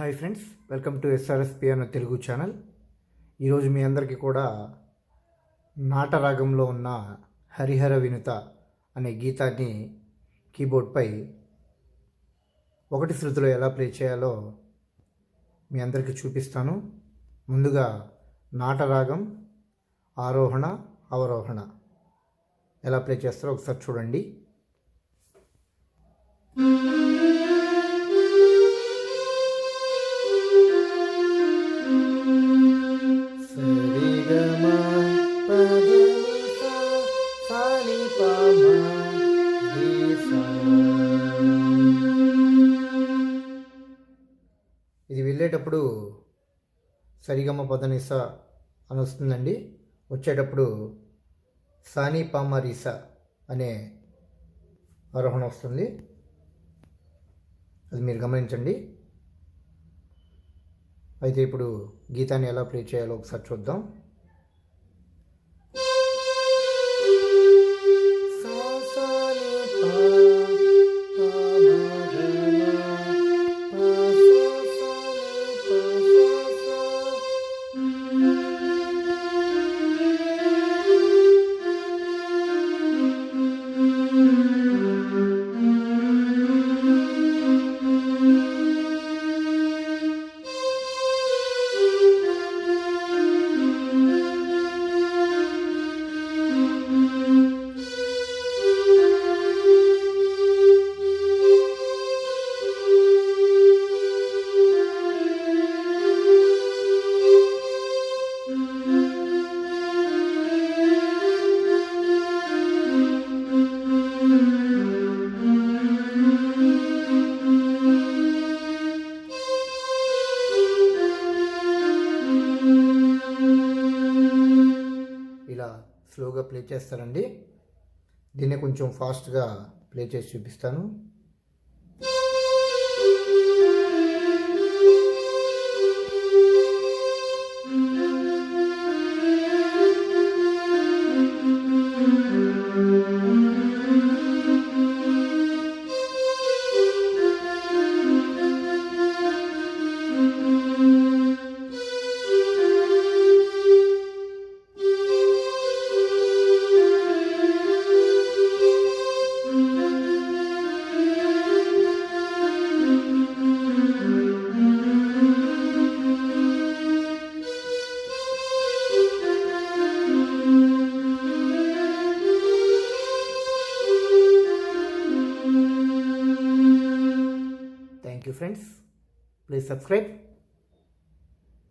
Hi friends welcome to SRS piano Telugu channel. ఈరోజు మీ అందరికీ కూడా నాటరాగంలో ఉన్న హరిహర వినుత అనే గీతాన్ని కీబోర్డ్పై ఒకటి శృతిలో ఎలా ప్లే చేయాలో మీ అందరికీ చూపిస్తాను. ముందుగా నాటరాగం ఆరోహణ అవరోహణ ఎలా ప్లే చేస్తారో ఒకసారి చూడండి. ఇది వెళ్ళేటప్పుడు సరిగమ పదనిస అని వస్తుందండి. వచ్చేటప్పుడు సానీ పామరీస అనే ఆరోహణ వస్తుంది. అది మీరు గమనించండి. అయితే ఇప్పుడు గీతాన్ని ఎలా ప్లే చేయాలో ఒకసారి చూద్దాం. స్లోగా ప్లే చేస్తారండి. దీన్ని కొంచెం ఫాస్ట్గా ప్లే చేసి చూపిస్తాను. friends. Please subscribe.